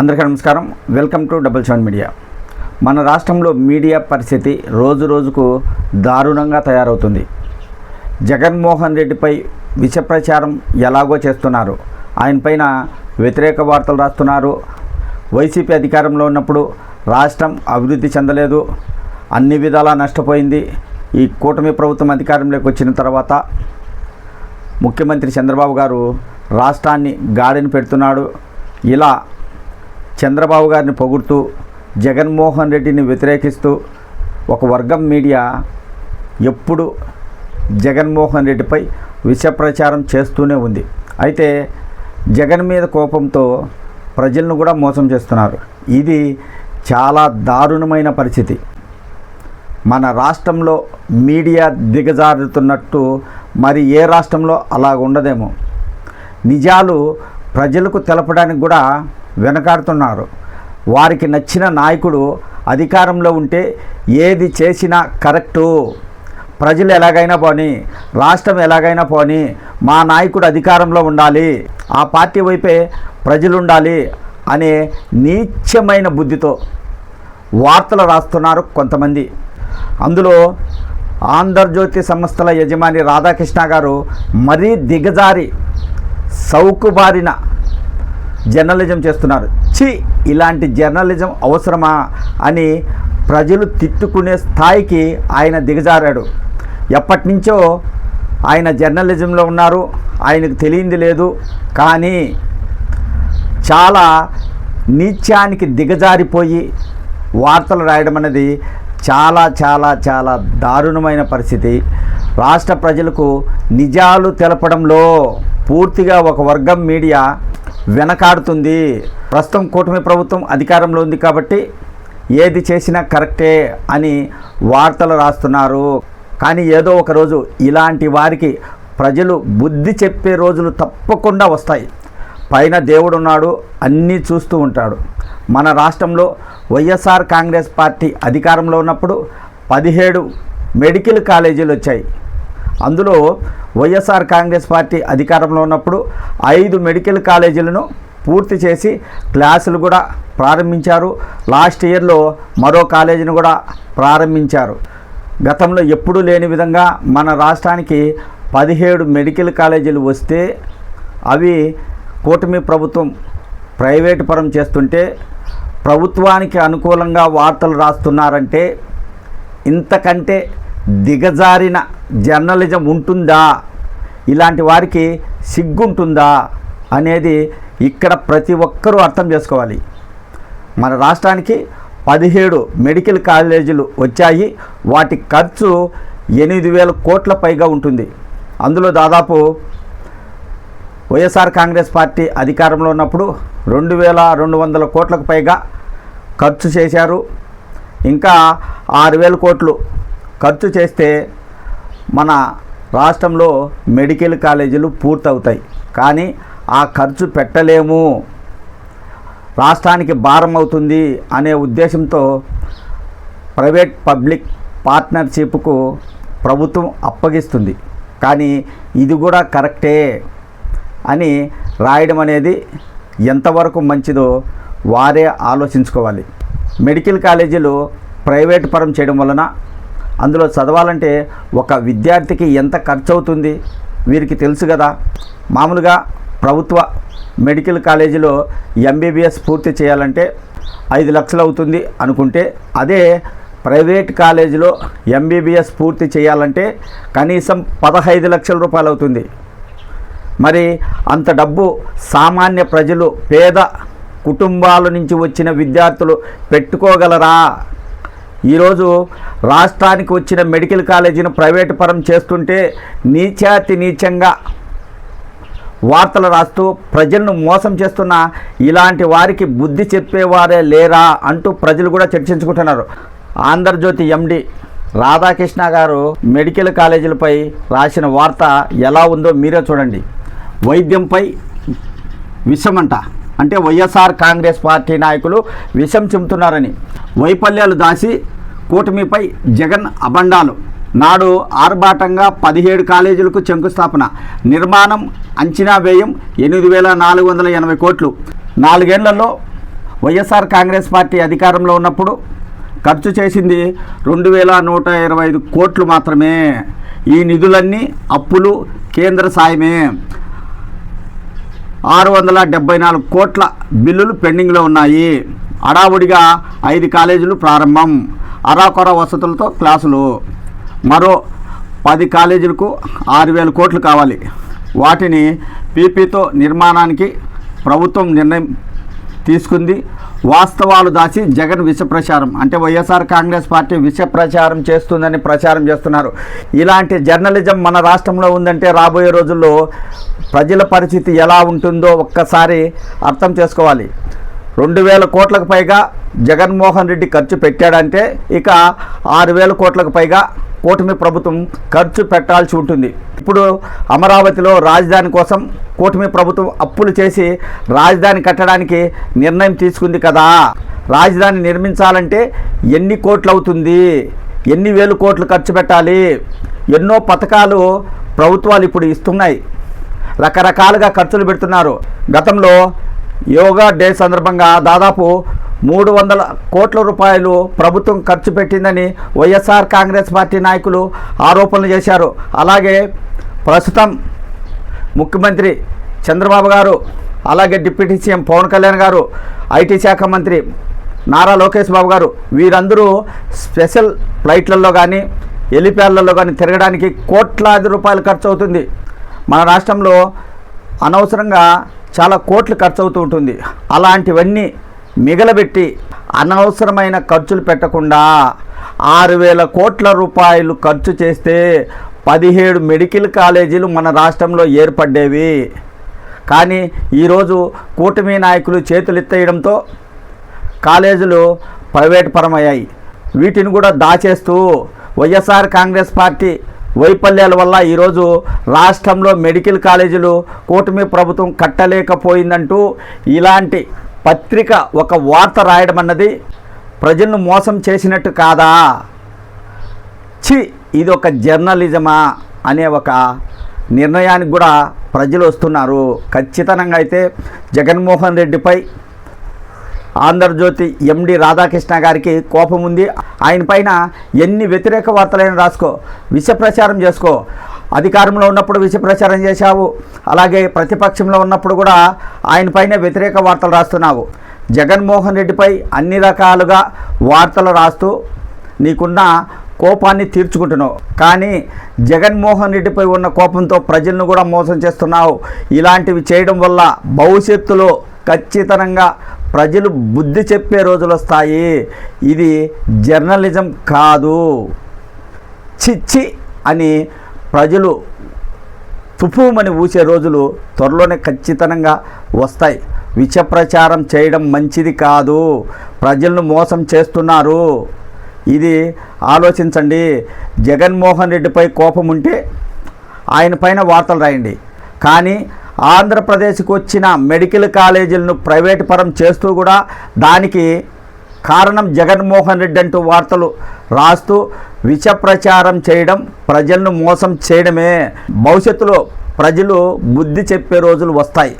అందరికీ నమస్కారం. Welcome to double seven media. మన రాష్ట్రంలో మీడియా పరిస్థితి రోజు రోజుకు దారుణంగా తయారవుతుంది. జగన్మోహన్ రెడ్డిపై విష ప్రచారం ఎలాగో చేస్తున్నారు. ఆయన పైన వ్యతిరేక వార్తలు రాస్తున్నారు. వైసీపీ అధికారంలో ఉన్నప్పుడు రాష్ట్రం అభివృద్ధి చెందలేదు. అన్ని విధాలా నష్టపోయింది. ఈ కూటమి ప్రభుత్వం అధికారంలోకి వచ్చిన తర్వాత ముఖ్యమంత్రి చంద్రబాబు గారు రాష్ట్రాన్ని గాడిని పెడుతున్నాడు. ఇలా చంద్రబాబు గారిని పొగుడుతూ జగన్మోహన్ రెడ్డిని వ్యతిరేకిస్తూ ఒక వర్గం మీడియా ఎప్పుడు జగన్మోహన్ రెడ్డిపై విష ప్రచారం చేస్తూనే ఉంది. అయితే జగన్ మీద కోపంతో ప్రజలను కూడా మోసం చేస్తున్నారు. ఇది చాలా దారుణమైన పరిస్థితి. మన రాష్ట్రంలో మీడియా దిగజారుతున్నట్టు మరి ఏ రాష్ట్రంలో అలా ఉండదేమో నిజాలు ప్రజలకు తెలపడానికి కూడా వెనకాడుతున్నారు. వారికి నచ్చిన నాయకుడు అధికారంలో ఉంటే ఏది చేసినా కరెక్టు. ప్రజలు ఎలాగైనా పోని రాష్ట్రం ఎలాగైనా పోని మా నాయకుడు అధికారంలో ఉండాలి ఆ పార్టీ వైపే ప్రజలు ఉండాలి అనే నీచమైన బుద్ధితో వార్తలు రాస్తున్నారు కొంతమంది. అందులో ఆంధ్రజ్యోతి సంస్థల యజమాని రాధాకృష్ణ గారు మరీ దిగజారి సౌకుబారిన జర్నలిజం చేస్తున్నారు. చి ఇలాంటి జర్నలిజం అవసరమా అని ప్రజలు తిట్టుకునే స్థాయికి ఆయన దిగజారాడు. ఎప్పటి నుంచో ఆయన జర్నలిజంలో ఉన్నారు. ఆయనకు తెలియంది లేదు. కానీ చాలా నీత్యానికి దిగజారిపోయి వార్తలు రాయడం అనేది చాలా చాలా చాలా దారుణమైన పరిస్థితి. రాష్ట్ర ప్రజలకు నిజాలు తెలపడంలో పూర్తిగా ఒక వర్గం మీడియా వెనకాడుతుంది. ప్రస్తుతం కూటమి ప్రభుత్వం అధికారంలో ఉంది కాబట్టి ఏది చేసినా కరెక్టే అని వార్తలు రాస్తున్నారు. కానీ ఏదో ఒక రోజు ఇలాంటి వారికి ప్రజలు బుద్ధి చెప్పే రోజులు తప్పకుండా వస్తాయి. పైన దేవుడు ఉన్నాడు అన్నీ చూస్తూ ఉంటాడు. మన రాష్ట్రంలో వైఎస్ఆర్ కాంగ్రెస్ పార్టీ అధికారంలో ఉన్నప్పుడు పదిహేడు మెడికల్ కాలేజీలు వచ్చాయి. అందులో వైఎస్ఆర్ కాంగ్రెస్ పార్టీ అధికారంలో ఉన్నప్పుడు ఐదు మెడికల్ కాలేజీలను పూర్తి చేసి క్లాసులు కూడా ప్రారంభించారు. లాస్ట్ ఇయర్లో మరో కాలేజీని కూడా ప్రారంభించారు. గతంలో ఎప్పుడూ లేని విధంగా మన రాష్ట్రానికి పదిహేడు మెడికల్ కాలేజీలు వస్తే అవి కూటమి ప్రభుత్వం ప్రైవేటు పరం చేస్తుంటే ప్రభుత్వానికి అనుకూలంగా వార్తలు రాస్తున్నారంటే ఇంతకంటే దిగజారిన జర్నలిజం ఉంటుందా? ఇలాంటి వారికి సిగ్గుంటుందా? అనేది ఇక్కడ ప్రతి ఒక్కరూ అర్థం చేసుకోవాలి. మన రాష్ట్రానికి పదిహేడు మెడికల్ కాలేజీలు వచ్చాయి. వాటి ఖర్చు ఎనిమిది వేల కోట్ల పైగా ఉంటుంది. అందులో దాదాపు వైఎస్ఆర్ కాంగ్రెస్ పార్టీ అధికారంలో ఉన్నప్పుడు రెండు వేల రెండు వందల కోట్లకు పైగా ఖర్చు చేశారు. ఇంకా ఆరు వేల కోట్లు ఖర్చు చేస్తే మన రాష్ట్రంలో మెడికల్ కాలేజీలు పూర్తవుతాయి. కానీ ఆ ఖర్చు పెట్టలేము. రాష్ట్రానికి భారం అవుతుంది అనే ఉద్దేశంతో ప్రైవేట్ పబ్లిక్ పార్ట్నర్షిప్కు ప్రభుత్వం అప్పగిస్తుంది. కానీ ఇది కూడా కరెక్టే అని రాయడం అనేది ఎంతవరకు మంచిదో వారే ఆలోచించుకోవాలి. మెడికల్ కాలేజీలు ప్రైవేట్ పరం చేయడం వలన అందులో చదవాలంటే ఒక విద్యార్థికి ఎంత ఖర్చు అవుతుంది వీరికి తెలుసు కదా. మామూలుగా ప్రభుత్వ మెడికల్ కాలేజీలో ఎంబీబీఎస్ పూర్తి చేయాలంటే ఐదు లక్షలు అవుతుంది అనుకుంటే అదే ప్రైవేట్ కాలేజీలో ఎంబీబీఎస్ పూర్తి చేయాలంటే కనీసం పదహైదు లక్షల రూపాయలు అవుతుంది. మరి అంత డబ్బు సామాన్య ప్రజలు పేద కుటుంబాల నుంచి వచ్చిన విద్యార్థులు పెట్టుకోగలరా? ఈరోజు రాష్ట్రానికి వచ్చిన మెడికల్ కాలేజీని ప్రైవేటు పరం చేస్తుంటే నీచాతి నీచంగా వార్తలు రాస్తూ ప్రజలను మోసం చేస్తున్న ఇలాంటి వారికి బుద్ధి చెప్పేవారే లేరా అంటూ ప్రజలు కూడా చర్చించుకుంటున్నారు. ఆంధ్రజ్యోతి ఎండి రాధాకృష్ణ గారు మెడికల్ కాలేజీలపై రాసిన వార్త ఎలా ఉందో మీరే చూడండి. వైద్యంపై విషమంట అంటే వైఎస్ఆర్ కాంగ్రెస్ పార్టీ నాయకులు విషం చెబుతున్నారని. వైఫల్యాలు దాసి కూటమిపై జగన్ అబండాలు నాడు ఆర్భాటంగా పదిహేడు కాలేజీలకు శంకుస్థాపన. నిర్మాణం అంచనా వ్యయం ఎనిమిది వేల నాలుగు వందల ఎనభై కోట్లు. నాలుగేళ్ళలో వైఎస్ఆర్ కాంగ్రెస్ పార్టీ అధికారంలో ఉన్నప్పుడు ఖర్చు చేసింది రెండు వేల నూట ఇరవై ఐదు కోట్లు మాత్రమే. ఈ నిధులన్నీ అప్పులు కేంద్ర సాయమే. ఆరు వందల డెబ్బై నాలుగు కోట్ల బిల్లులు పెండింగ్లో ఉన్నాయి. అడావుడిగా ఐదు కాలేజీలు ప్రారంభం. అరాకొర వసతులతో క్లాసులు. మరో పది కాలేజీలకు ఆరు వేల కోట్లు కావాలి. వాటిని పీపీతో నిర్మాణానికి ప్రభుత్వం నిర్ణయం తీసుకుంది. వాస్తవాలు దాచి జగన్ విష ప్రచారం అంటే వైఎస్ఆర్ కాంగ్రెస్ పార్టీ విష ప్రచారం చేస్తుందని ప్రచారం చేస్తున్నారు. ఇలాంటి జర్నలిజం మన రాష్ట్రంలో ఉందంటే రాబోయే రోజుల్లో ప్రజల పరిస్థితి ఎలా ఉంటుందో ఒక్కసారి అర్థం చేసుకోవాలి. రెండు వేల కోట్లకు పైగా జగన్మోహన్ రెడ్డి ఖర్చు పెట్టాడంటే ఇక ఆరు వేల కోట్లకు పైగా కూటమి ప్రభుత్వం ఖర్చు పెట్టాల్సి ఉంటుంది. ఇప్పుడు అమరావతిలో రాజధాని కోసం కూటమి ప్రభుత్వం అప్పులు చేసి రాజధాని కట్టడానికి నిర్ణయం తీసుకుంది కదా. రాజధాని నిర్మించాలంటే ఎన్ని కోట్లు అవుతుంది? ఎన్ని వేలు కోట్లు ఖర్చు పెట్టాలి? ఎన్నో పథకాలు ప్రభుత్వాలు ఇప్పుడు ఇస్తున్నాయి. రకరకాలుగా ఖర్చులు పెడుతున్నారు. గతంలో యోగా డే సందర్భంగా దాదాపు మూడు వందల కోట్ల రూపాయలు ప్రభుత్వం ఖర్చు పెట్టిందని వైఎస్ఆర్ కాంగ్రెస్ పార్టీ నాయకులు ఆరోపణలు చేశారు. అలాగే ప్రస్తుతం ముఖ్యమంత్రి చంద్రబాబు గారు అలాగే డిప్యూటీ సీఎం పవన్ కళ్యాణ్ గారు ఐటీ శాఖ మంత్రి నారా లోకేష్ బాబు గారు వీరందరూ స్పెషల్ ఫ్లైట్లలో కానీ హెలిప్యాడ్లలో కానీ తిరగడానికి కోట్లాది రూపాయలు ఖర్చు అవుతుంది మన రాష్ట్రంలో అనవసరంగా చాలా కోట్లు ఖర్చు అవుతూ ఉంటుంది. అలాంటివన్నీ మిగలబెట్టి అనవసరమైన ఖర్చులు పెట్టకుండా ఆరు వేల కోట్ల రూపాయలు ఖర్చు చేస్తే పదిహేడు మెడికల్ కాలేజీలు మన రాష్ట్రంలో ఏర్పడ్డేవి. కానీ ఈరోజు కూటమి నాయకులు చేతులెత్తేయడంతో కాలేజీలు ప్రైవేట్ పరమయ్యాయి వీటిని కూడా దాచేస్తూ వైఎస్ఆర్ కాంగ్రెస్ పార్టీ వైఫల్యాల వల్ల ఈరోజు రాష్ట్రంలో మెడికల్ కాలేజీలు కూటమి ప్రభుత్వం కట్టలేకపోయిందంటూ ఇలాంటి పత్రిక ఒక వార్త రాయడం అన్నది ప్రజలను మోసం చేసినట్టు కాదా? చి ఇది ఒక జర్నలిజమా అనే ఒక నిర్ణయానికి కూడా ప్రజలు వస్తున్నారు. ఖచ్చితంగా అయితే జగన్మోహన్ రెడ్డిపై ఆంధ్రజ్యోతి ఎండి రాధాకృష్ణ గారికి కోపం ఉంది. ఆయన పైన ఎన్ని వ్యతిరేక వార్తలైనా రాసుకో విష ప్రచారం చేసుకో. అధికారంలో ఉన్నప్పుడు విష ప్రచారం చేశావు. అలాగే ప్రతిపక్షంలో ఉన్నప్పుడు కూడా ఆయన పైన వ్యతిరేక వార్తలు రాస్తున్నావు. జగన్మోహన్ రెడ్డిపై అన్ని రకాలుగా వార్తలు రాస్తూ నీకున్న కోపాన్ని తీర్చుకుంటున్నావు. కానీ జగన్మోహన్ రెడ్డిపై ఉన్న కోపంతో ప్రజలను కూడా మోసం చేస్తున్నావు. ఇలాంటివి చేయడం వల్ల భవిష్యత్తులో ఖచ్చితంగా ప్రజలు బుద్ధి చెప్పే రోజులు వస్తాయి. ఇది జర్నలిజం కాదు. చిచ్చి అని ప్రజలు తుఫుమని ఊసే రోజులు త్వరలోనే ఖచ్చితంగా వస్తాయి. విష ప్రచారం చేయడం మంచిది కాదు. ప్రజలను మోసం చేస్తున్నారు. ఇది ఆలోచించండి. జగన్మోహన్ రెడ్డిపై కోపం ఉంటే ఆయన పైన వార్తలు రాయండి. కానీ ఆంధ్రప్రదేశ్కి వచ్చిన మెడికల్ కాలేజీలను ప్రైవేట్ పరం చేస్తూ కూడా దానికి కారణం జగన్మోహన్ రెడ్డి అంటూ వార్తలు రాస్తూ విష ప్రచారం చేయడం ప్రజలను మోసం చేయడమే. భవిష్యత్తులో ప్రజలు బుద్ధి చెప్పే రోజులు వస్తాయి.